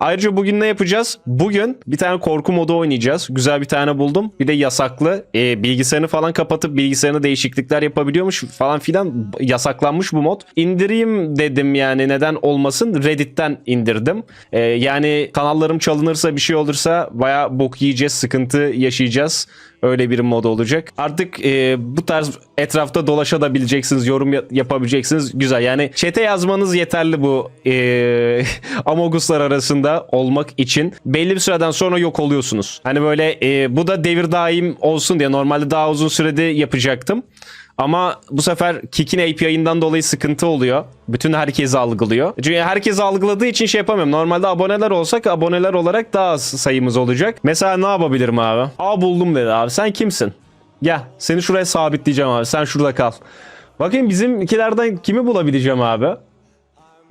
Ayrıca bugün ne yapacağız? Bugün bir tane korku modu oynayacağız. Güzel bir tane buldum. Bir de yasaklı. Ee, bilgisayarını falan kapatıp bilgisayarına değişiklikler yapabiliyormuş falan filan. Yasaklanmış bu mod. İndireyim dedim yani neden olmasın. Reddit'ten indirdim. Ee, yani kanallarım çalınırsa bir şey olursa baya bok yiyeceğiz. Sıkıntı yaşayacağız. Öyle bir mod olacak. Artık e, bu tarz etrafta dolaşabileceksiniz, yorum ya- yapabileceksiniz. Güzel. Yani chat'e yazmanız yeterli bu e, Amoguslar arasında olmak için. Belli bir süreden sonra yok oluyorsunuz. Hani böyle e, bu da devir daim olsun diye normalde daha uzun sürede yapacaktım. Ama bu sefer Kik'in API'ından dolayı sıkıntı oluyor. Bütün herkesi algılıyor. Çünkü herkes algıladığı için şey yapamıyorum. Normalde aboneler olsak aboneler olarak daha az sayımız olacak. Mesela ne yapabilirim abi? Aa buldum dedi abi. Sen kimsin? Gel. Seni şuraya sabitleyeceğim abi. Sen şurada kal. Bakayım bizimkilerden kimi bulabileceğim abi?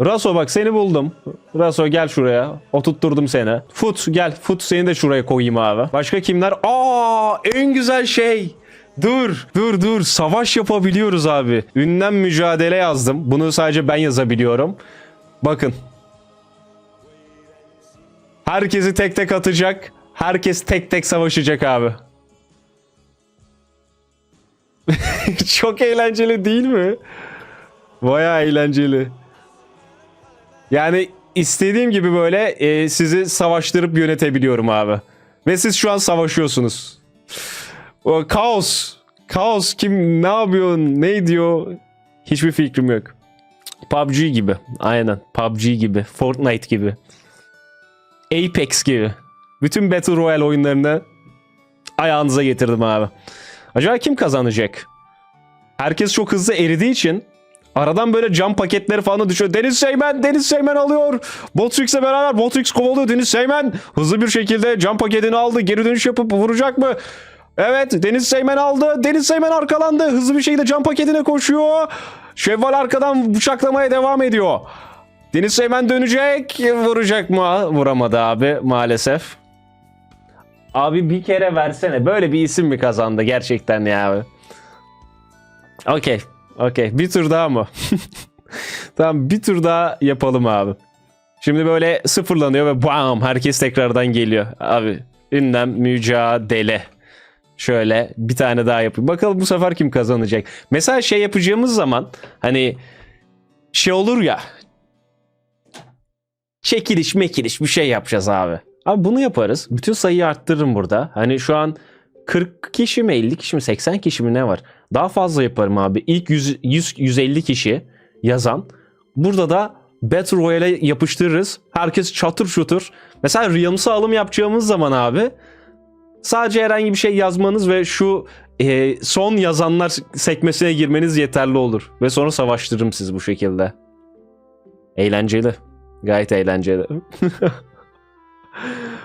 Raso bak seni buldum. Raso gel şuraya. Oturtturdum seni. Fut gel. Fut seni de şuraya koyayım abi. Başka kimler? Aa en güzel şey. Dur dur dur savaş yapabiliyoruz abi. Ünlem mücadele yazdım. Bunu sadece ben yazabiliyorum. Bakın. Herkesi tek tek atacak. Herkes tek tek savaşacak abi. Çok eğlenceli değil mi? Baya eğlenceli. Yani istediğim gibi böyle e, sizi savaştırıp yönetebiliyorum abi. Ve siz şu an savaşıyorsunuz. O kaos. Kaos kim ne yapıyor ne diyor hiçbir fikrim yok. PUBG gibi aynen PUBG gibi Fortnite gibi Apex gibi bütün Battle Royale oyunlarını ayağınıza getirdim abi. Acaba kim kazanacak? Herkes çok hızlı eridiği için aradan böyle cam paketleri falan düşüyor. Deniz Seymen, Deniz Seymen alıyor. Botrix'le beraber Botrix kovalıyor. Deniz Seymen hızlı bir şekilde cam paketini aldı. Geri dönüş yapıp vuracak mı? Evet Deniz Seymen aldı. Deniz Seymen arkalandı. Hızlı bir şekilde cam paketine koşuyor. Şevval arkadan bıçaklamaya devam ediyor. Deniz Seymen dönecek. Vuracak mı? Vuramadı abi maalesef. Abi bir kere versene. Böyle bir isim mi kazandı gerçekten ya? Okey. Okey. Bir tur daha mı? tamam bir tur daha yapalım abi. Şimdi böyle sıfırlanıyor ve bam herkes tekrardan geliyor. Abi ünlem mücadele. Şöyle bir tane daha yapayım. Bakalım bu sefer kim kazanacak. Mesela şey yapacağımız zaman hani şey olur ya çekiliş mekiliş bir şey yapacağız abi. Abi bunu yaparız. Bütün sayıyı arttırırım burada. Hani şu an 40 kişi mi 50 kişi mi 80 kişi mi ne var? Daha fazla yaparım abi. İlk 100, 100 150 kişi yazan. Burada da Battle Royale'e yapıştırırız. Herkes çatır çutur. Mesela Realms'a alım yapacağımız zaman abi sadece herhangi bir şey yazmanız ve şu e, son yazanlar sekmesine girmeniz yeterli olur. Ve sonra savaştırırım sizi bu şekilde. Eğlenceli. Gayet eğlenceli.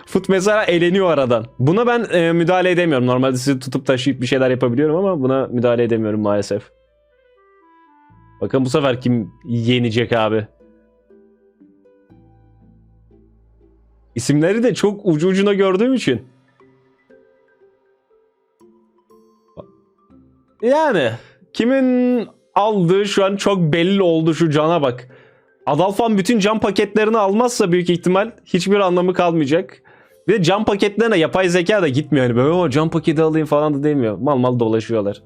Fut mesela eğleniyor aradan. Buna ben e, müdahale edemiyorum. Normalde sizi tutup taşıyıp bir şeyler yapabiliyorum ama buna müdahale edemiyorum maalesef. Bakın bu sefer kim yenecek abi. İsimleri de çok ucu ucuna gördüğüm için. Yani kimin aldığı şu an çok belli oldu şu cana bak. Adalfan bütün cam paketlerini almazsa büyük ihtimal hiçbir anlamı kalmayacak. Bir de cam paketlerine yapay zeka da gitmiyor. Hani böyle o cam paketi alayım falan da demiyor. Mal mal dolaşıyorlar.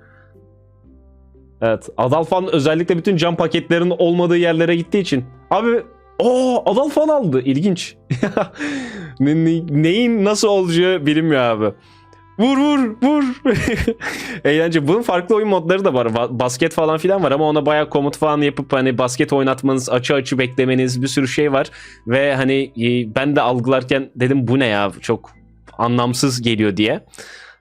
Evet. Adalfan özellikle bütün cam paketlerinin olmadığı yerlere gittiği için. Abi o Adalfan aldı. İlginç. ne, ne- neyin nasıl olacağı bilinmiyor abi. Vur vur vur. Eğlence. Bunun farklı oyun modları da var. Va- Basket falan filan var ama ona bayağı komut falan yapıp hani basket oynatmanız, açı açı beklemeniz bir sürü şey var. Ve hani e, ben de algılarken dedim bu ne ya çok anlamsız geliyor diye.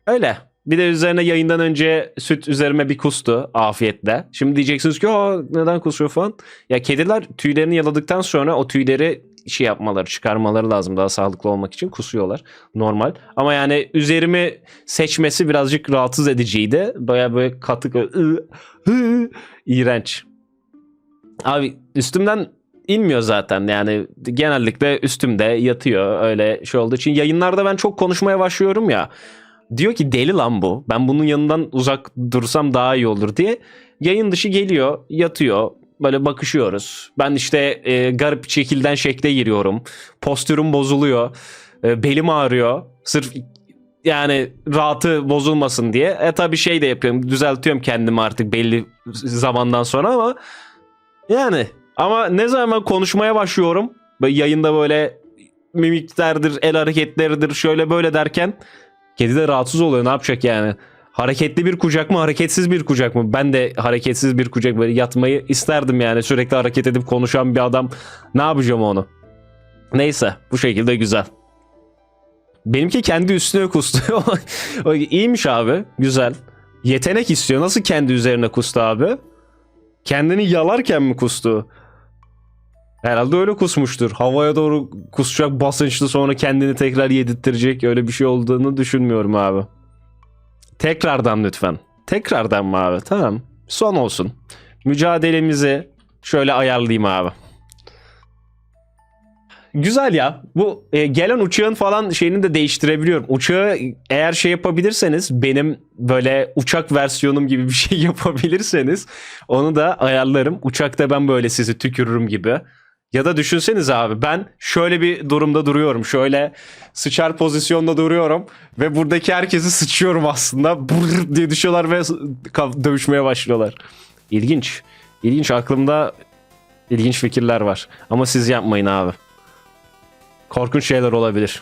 Öyle. Bir de üzerine yayından önce süt üzerime bir kustu afiyetle. Şimdi diyeceksiniz ki "Aa, neden kusuyor falan. Ya kediler tüylerini yaladıktan sonra o tüyleri şey yapmaları, çıkarmaları lazım daha sağlıklı olmak için kusuyorlar. Normal. Ama yani üzerimi seçmesi birazcık rahatsız ediciydi. Baya böyle katı ı, hı, iğrenç. Abi üstümden inmiyor zaten yani genellikle üstümde yatıyor öyle şey olduğu için yayınlarda ben çok konuşmaya başlıyorum ya diyor ki deli lan bu ben bunun yanından uzak dursam daha iyi olur diye yayın dışı geliyor yatıyor böyle bakışıyoruz. Ben işte e, garip şekilden şekle giriyorum. Postürüm bozuluyor. E, belim ağrıyor. Sırf yani rahatı bozulmasın diye. E tabii şey de yapıyorum. Düzeltiyorum kendimi artık belli zamandan sonra ama yani ama ne zaman konuşmaya başlıyorum böyle yayında böyle mimiklerdir, el hareketleridir şöyle böyle derken kedi de rahatsız oluyor. Ne yapacak yani? Hareketli bir kucak mı, hareketsiz bir kucak mı? Ben de hareketsiz bir kucak böyle yatmayı isterdim yani. Sürekli hareket edip konuşan bir adam. Ne yapacağım onu? Neyse bu şekilde güzel. Benimki kendi üstüne kustu. İyiymiş abi. Güzel. Yetenek istiyor. Nasıl kendi üzerine kustu abi? Kendini yalarken mi kustu? Herhalde öyle kusmuştur. Havaya doğru kusacak basınçlı sonra kendini tekrar yedirttirecek öyle bir şey olduğunu düşünmüyorum abi. Tekrardan lütfen. Tekrardan mı abi? Tamam. Son olsun. Mücadelemizi şöyle ayarlayayım abi. Güzel ya. Bu e, gelen uçağın falan şeyini de değiştirebiliyorum. Uçağı eğer şey yapabilirseniz benim böyle uçak versiyonum gibi bir şey yapabilirseniz onu da ayarlarım. Uçakta ben böyle sizi tükürürüm gibi. Ya da düşünseniz abi ben şöyle bir durumda duruyorum. Şöyle sıçar pozisyonda duruyorum ve buradaki herkesi sıçıyorum aslında. Brrr diye düşüyorlar ve dövüşmeye başlıyorlar. İlginç. İlginç aklımda ilginç fikirler var. Ama siz yapmayın abi. Korkunç şeyler olabilir.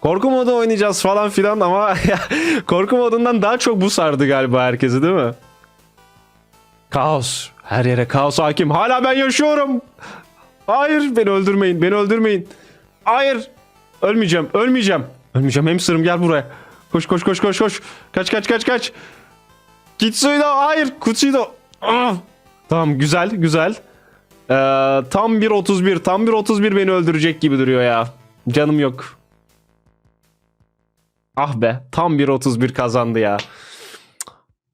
Korku modu oynayacağız falan filan ama korku modundan daha çok bu sardı galiba herkesi değil mi? Kaos. Her yere kaos hakim. Hala ben yaşıyorum. Hayır beni öldürmeyin. Beni öldürmeyin. Hayır. Ölmeyeceğim. Ölmeyeceğim. Ölmeyeceğim. Hamsterım gel buraya. Koş koş koş koş koş. Kaç kaç kaç kaç. Kitsuido. Hayır. Kutsuido. Ah. Tamam güzel güzel. Ee, tam 1.31 tam 1.31 beni öldürecek gibi duruyor ya. Canım yok. Ah be tam 1.31 kazandı ya.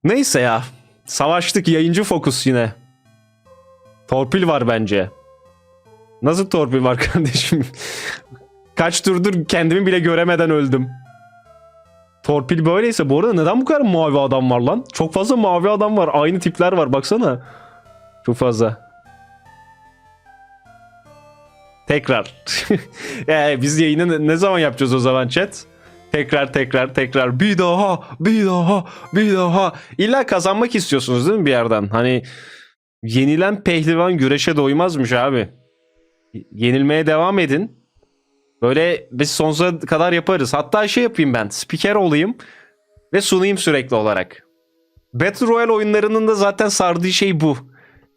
Neyse ya. Savaştık yayıncı fokus yine. Torpil var bence. Nasıl torpil var kardeşim? Kaç turdur kendimi bile göremeden öldüm. Torpil böyleyse bu arada neden bu kadar mavi adam var lan? Çok fazla mavi adam var. Aynı tipler var baksana. Çok fazla. Tekrar. ee, biz yayını ne- zaman yapacağız o zaman chat? Tekrar tekrar tekrar bir daha bir daha bir daha. İlla kazanmak istiyorsunuz değil mi bir yerden? Hani yenilen pehlivan güreşe doymazmış abi. Yenilmeye devam edin. Böyle biz sonsuza kadar yaparız. Hatta şey yapayım ben. Spiker olayım ve sunayım sürekli olarak. Battle Royale oyunlarının da zaten sardığı şey bu.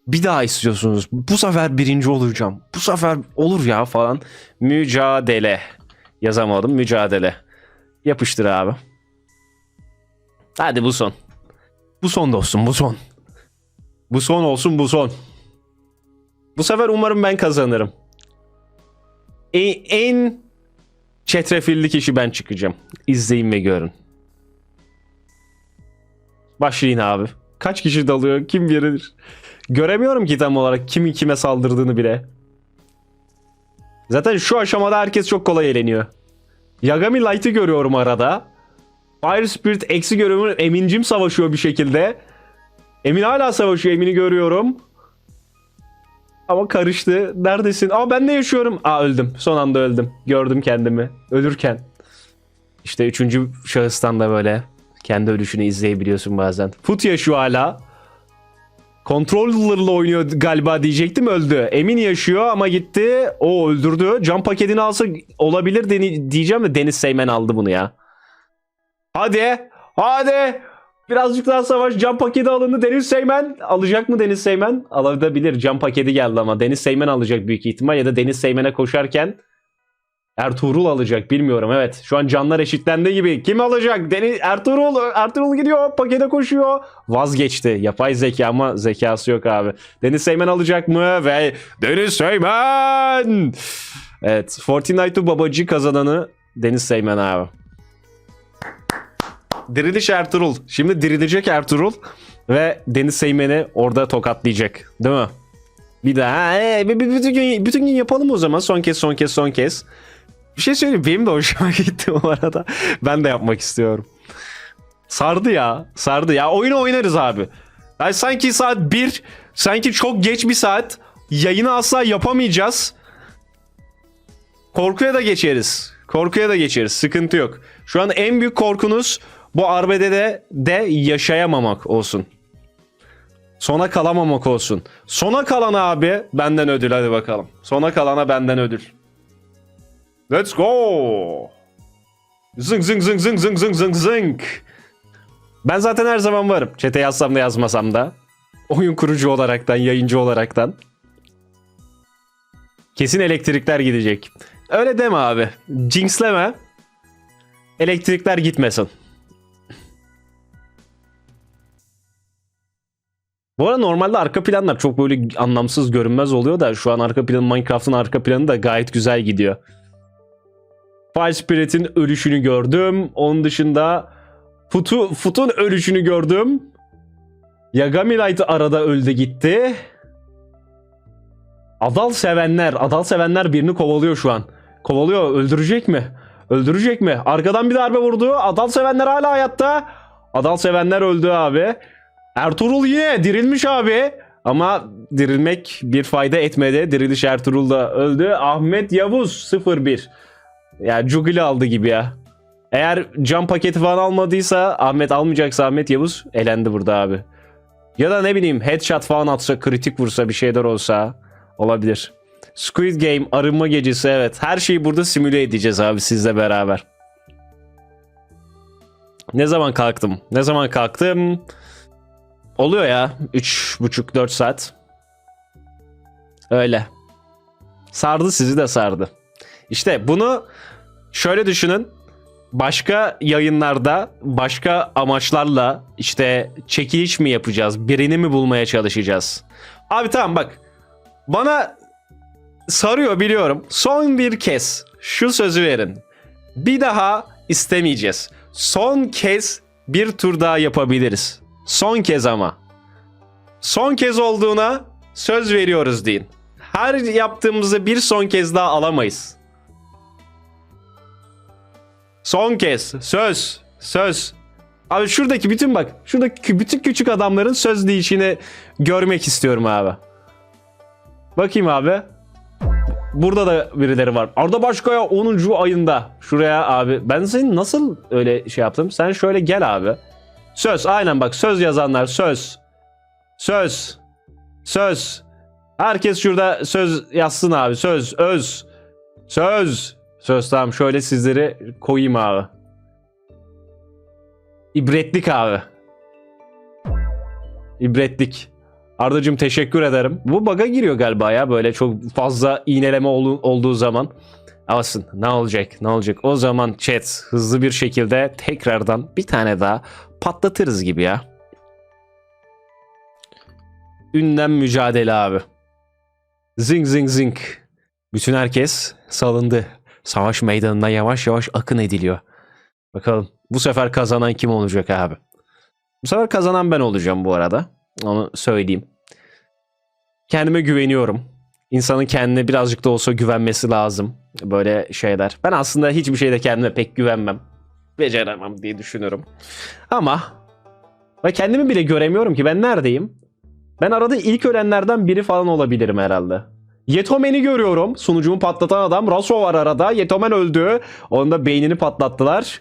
Bir daha istiyorsunuz. Bu sefer birinci olacağım. Bu sefer olur ya falan. Mücadele. Yazamadım. Mücadele. Yapıştır abi. Hadi bu son. Bu son dostum bu son. Bu son olsun bu son. Bu sefer umarım ben kazanırım. En, en çetrefilli kişi ben çıkacağım. İzleyin ve görün. Başlayın abi. Kaç kişi dalıyor? Kim bilir? Göremiyorum ki tam olarak kimin kime saldırdığını bile. Zaten şu aşamada herkes çok kolay eğleniyor. Yagami Light'ı görüyorum arada. Fire Spirit X'i görüyorum. Emin'cim savaşıyor bir şekilde. Emin hala savaşıyor. Emin'i görüyorum. Ama karıştı. Neredesin? Aa ben de yaşıyorum. Aa öldüm. Son anda öldüm. Gördüm kendimi. Ölürken. İşte üçüncü şahıstan da böyle kendi ölüşünü izleyebiliyorsun bazen. Foot yaşıyor hala. Controller'la oynuyor galiba diyecektim öldü. Emin yaşıyor ama gitti. O öldürdü. Can paketini alsa olabilir diyeceğim de Deniz Seymen aldı bunu ya. Hadi. Hadi. Birazcık daha savaş. Can paketi alındı. Deniz Seymen alacak mı Deniz Seymen? Alabilir. Can paketi geldi ama. Deniz Seymen alacak büyük ihtimal. Ya da Deniz Seymen'e koşarken Ertuğrul alacak. Bilmiyorum. Evet. Şu an canlar eşitlendi gibi. Kim alacak? Deniz Ertuğrul. Ertuğrul gidiyor. Pakete koşuyor. Vazgeçti. Yapay zeka ama zekası yok abi. Deniz Seymen alacak mı? Ve Deniz Seymen. Evet. Fortnite'ı babacı kazananı Deniz Seymen abi. Diriliş Ertuğrul. Şimdi dirilecek Ertuğrul ve Deniz Seymen'i orada tokatlayacak. Değil mi? Bir daha. Ee, bütün, gün, bütün gün yapalım o zaman. Son kez son kez son kez. Bir şey söyleyeyim. Benim de hoşuma gitti bu arada. Ben de yapmak istiyorum. Sardı ya. Sardı ya. Oyunu oynarız abi. Ay sanki saat 1, sanki çok geç bir saat. Yayını asla yapamayacağız. Korkuya da geçeriz. Korkuya da geçeriz. Sıkıntı yok. Şu an en büyük korkunuz bu arbedede de yaşayamamak olsun. Sona kalamamak olsun. Sona kalan abi benden ödül hadi bakalım. Sona kalana benden ödül. Let's go. Zıng zıng zıng zıng zıng zıng zıng zıng. Ben zaten her zaman varım. Çete yazsam da yazmasam da. Oyun kurucu olaraktan, yayıncı olaraktan. Kesin elektrikler gidecek. Öyle deme abi. Jinxleme. Elektrikler gitmesin. Bu arada normalde arka planlar çok böyle anlamsız görünmez oluyor da şu an arka planı Minecraft'ın arka planı da gayet güzel gidiyor. Fire Spirit'in ölüşünü gördüm. Onun dışında Futu, Fut'un ölüşünü gördüm. Yagami Light arada öldü gitti. Adal sevenler, adal sevenler birini kovalıyor şu an. Kovalıyor, öldürecek mi? Öldürecek mi? Arkadan bir darbe vurdu. Adal sevenler hala hayatta. Adal sevenler öldü abi. Ertuğrul yine dirilmiş abi. Ama dirilmek bir fayda etmedi. Diriliş Ertuğrul da öldü. Ahmet Yavuz 01. Ya Cugili aldı gibi ya. Eğer cam paketi falan almadıysa Ahmet almayacaksa Ahmet Yavuz elendi burada abi. Ya da ne bileyim headshot falan atsa kritik vursa bir şeyler olsa olabilir. Squid Game arınma gecesi evet her şeyi burada simüle edeceğiz abi sizle beraber. Ne zaman kalktım? Ne zaman kalktım? Oluyor ya 3,5-4 saat. Öyle. Sardı sizi de sardı. İşte bunu şöyle düşünün. Başka yayınlarda başka amaçlarla işte çekiliş mi yapacağız? Birini mi bulmaya çalışacağız? Abi tamam bak. Bana sarıyor biliyorum. Son bir kez şu sözü verin. Bir daha istemeyeceğiz. Son kez bir tur daha yapabiliriz. Son kez ama. Son kez olduğuna söz veriyoruz deyin. Her yaptığımızı bir son kez daha alamayız. Son kez. Söz. Söz. Abi şuradaki bütün bak. Şuradaki bütün küçük adamların söz değişini görmek istiyorum abi. Bakayım abi. Burada da birileri var. Arda Başkaya 10. ayında. Şuraya abi. Ben senin nasıl öyle şey yaptım? Sen şöyle gel abi. Söz. Aynen bak söz yazanlar söz. Söz. Söz. Herkes şurada söz yazsın abi. Söz. Öz. Söz. Söz tamam şöyle sizleri koyayım abi. İbretlik abi. İbretlik. Ardacığım teşekkür ederim. Bu baga giriyor galiba ya böyle çok fazla iğneleme ol- olduğu zaman. Alsın ne olacak ne olacak. O zaman chat hızlı bir şekilde tekrardan bir tane daha patlatırız gibi ya. Ünlem mücadele abi. Zing zing zing. Bütün herkes salındı. Savaş meydanına yavaş yavaş akın ediliyor. Bakalım bu sefer kazanan kim olacak abi? Bu sefer kazanan ben olacağım bu arada. Onu söyleyeyim. Kendime güveniyorum. İnsanın kendine birazcık da olsa güvenmesi lazım. Böyle şeyler. Ben aslında hiçbir şeyde kendime pek güvenmem. Beceremem diye düşünüyorum. Ama ve kendimi bile göremiyorum ki ben neredeyim? Ben arada ilk ölenlerden biri falan olabilirim herhalde. Yetomen'i görüyorum. Sunucumu patlatan adam. Raso var arada. Yetomen öldü. Onun da beynini patlattılar.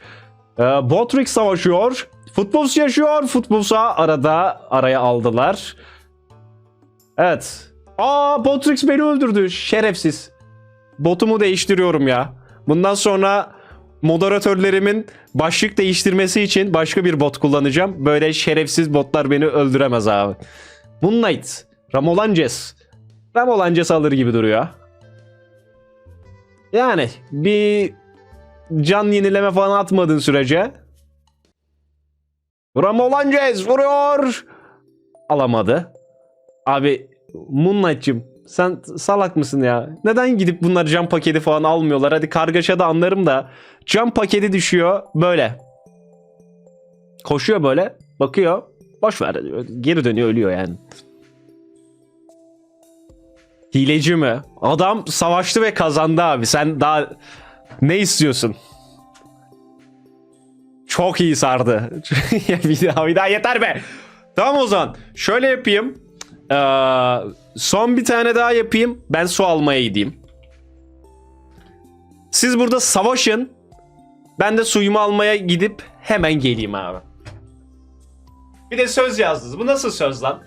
Ee, Botrix savaşıyor. Futbols yaşıyor. Futbols'a arada araya aldılar. Evet. Aa Botrix beni öldürdü. Şerefsiz. Botumu değiştiriyorum ya. Bundan sonra moderatörlerimin başlık değiştirmesi için başka bir bot kullanacağım. Böyle şerefsiz botlar beni öldüremez abi. Moonlight. Ramolances. Ramolances alır gibi duruyor. Yani bir can yenileme falan atmadığın sürece Ramolances vuruyor. Alamadı. Abi Moonlight'cım sen salak mısın ya? Neden gidip bunlar cam paketi falan almıyorlar? Hadi kargaşada anlarım da cam paketi düşüyor böyle. Koşuyor böyle bakıyor. Boş ver. Geri dönüyor ölüyor yani. Hileci mi? Adam savaştı ve kazandı abi. Sen daha ne istiyorsun? Çok iyi sardı. bir daha bir daha yeter be. Tamam o zaman. Şöyle yapayım. Ee, son bir tane daha yapayım. Ben su almaya gideyim. Siz burada savaşın. Ben de suyumu almaya gidip hemen geleyim abi. Bir de söz yazdınız. Bu nasıl söz lan?